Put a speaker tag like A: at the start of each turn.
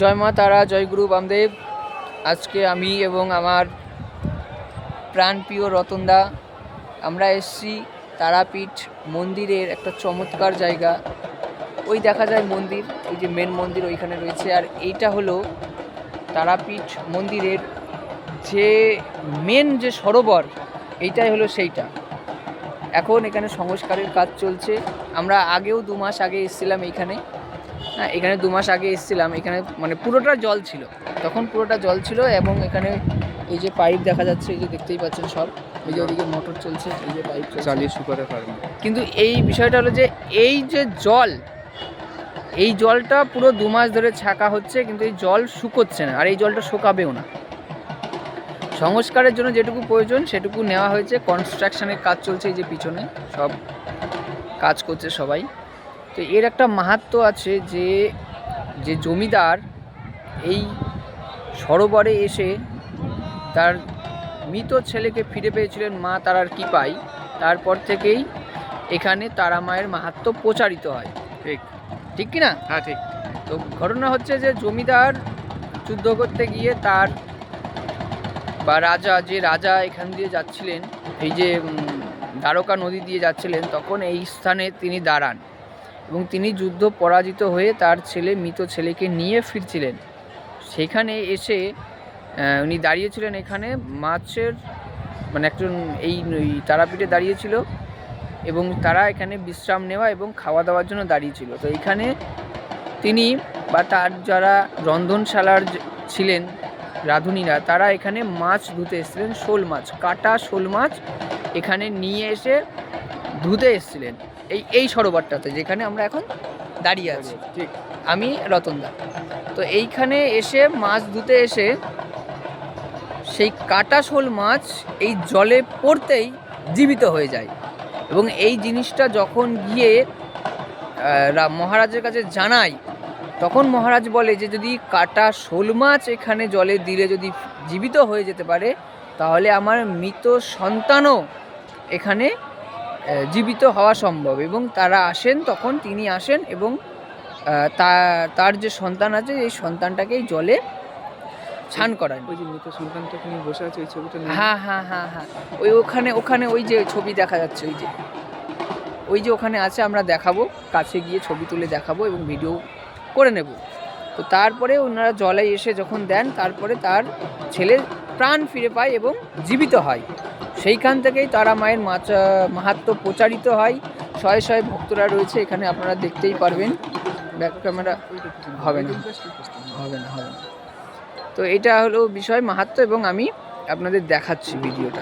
A: জয় মা তারা, জয় গুরু বামদেব। আজকে আমি এবং আমার প্রাণপ্রিয় রতনদা, আমরা এসছি তারাপীঠ মন্দিরের একটা চমৎকার জায়গা। ওই দেখা যায় মন্দির ওই যে মেন মন্দির ওইখানে রয়েছে। আর এইটা হলো তারাপীঠ মন্দিরের যে মেন যে সরোবর, এইটাই হলো সেইটা। এখন এখানে সংস্কারের কাজ চলছে। আমরা আগেও দু মাস আগে এসেছিলাম এইখানে। হ্যাঁ এখানে দু মাস আগে এসেছিলাম এখানে মানে পুরোটা জল ছিল। তখন পুরোটা জল ছিল এবং এখানে এই যে পাইপ দেখা যাচ্ছে এই যে দেখতেই পাচ্ছেন সব। এই যে ওদিকে মোটর চলছে এই যে পাইপ
B: চালিয়ে শুকাতে পারবে
A: কিন্তু এই বিষয়টা হলো যে এই যে জল এই জলটা পুরো দু মাস ধরে ছাকা হচ্ছে কিন্তু এই জল শুকোচ্ছে না আর এই জলটা শুকাবেও না। সংস্কারের জন্য যেটুকু প্রয়োজন সেটুকু নেওয়া হয়েছে। কনস্ট্রাকশনের কাজ চলছে এই যে পিছনে সব কাজ করছে সবাই। তো এর একটা মাহাত্ম্য আছে যে যে জমিদার এই সরোবরে এসে তার মৃত ছেলেকে ফিরে পেয়েছিলেন মা তার আর তারার কৃপায় তারপর থেকেই এখানে তারা মায়ের মাহাত্ম্য প্রচারিত হয়।
B: ঠিক।
A: ঠিক কি না?
B: হ্যাঁ ঠিক।
A: তো ঘটনা হচ্ছে যে জমিদার যুদ্ধ করতে গিয়ে তার বা রাজা যে রাজা এখান দিয়ে যাচ্ছিলেন এই যে দ্বারকা নদী দিয়ে যাচ্ছিলেন তখন এই স্থানে তিনি দাঁড়ান। এবং তিনি যুদ্ধ পরাজিত হয়ে তার ছেলে, মৃত ছেলেকে নিয়ে ফিরছিলেন। সেখানে এসে উনি দাঁড়িয়েছিলেন এখানে, মাছের মানে একজন এই তারাপীঠে দাঁড়িয়েছিল এবং তারা এখানে বিশ্রাম নেওয়া এবং খাওয়া দাওয়ার জন্য দাঁড়িয়েছিল। তো এখানে তিনি বা তার যারা রন্ধনশালার ছিলেন, রাঁধুনিরা, তারা এখানে মাছ ধুতে এসেছিলেন, শোল মাছ, কাটা শোল মাছ এখানে নিয়ে এসে ধুতে এসেছিলেন এই এই সরোবরটাতে যেখানে আমরা এখন দাঁড়িয়ে আছি।
B: ঠিক।
A: আমি রতনদা। তো এইখানে এসে মাছ ধুতে এসে সেই কাটা শোল মাছ এই জলে পড়তেই জীবিত হয়ে যায়। এবং এই জিনিসটা যখন গিয়ে মহারাজের কাছে জানাই তখন মহারাজ বলে যে যদি কাটা শোল মাছ এখানে জলে দিলে যদি জীবিত হয়ে যেতে পারে তাহলে আমার মৃত সন্তানও এখানে জীবিত হওয়া সম্ভব এবং তারা আসেন তখন তিনি আসেন এবং তা- তার যে সন্তান আছে এই সন্তানটাকে এই জলে স্নান করান।
B: ওই যে মৃত সন্তানটা এখানে বসে আছে এই ছবিটা
A: হ্যাঁ হ্যাঁ হ্যাঁ হ্যাঁ। ওই ওখানে ওখানে ওই যে ছবি দেখা যাচ্ছে ওই যে। ওই যে ওখানে আছে আমরা দেখাবো কাছে গিয়ে ছবি তুলে দেখাবো এবং ভিডিও করে নেব। তো তারপরে ওনারা জলে এসে যখন দেন তারপরে তার ছেলে প্রাণ ফিরে পায় এবং জীবিত হয়। সেইখান থেকেই তারা মায়ের মাহাত্ম প্রচারিত হয়। শয়ে শয়ে ভক্তরা রয়েছে, এখানে আপনারা দেখতেই পারবেন। ব্যাক ক্যামেরা হবে না। হবে না হবে না। তো এটা হলো বিষয় মাহাত্ম এবং আমি আপনাদের দেখাচ্ছি ভিডিওটা।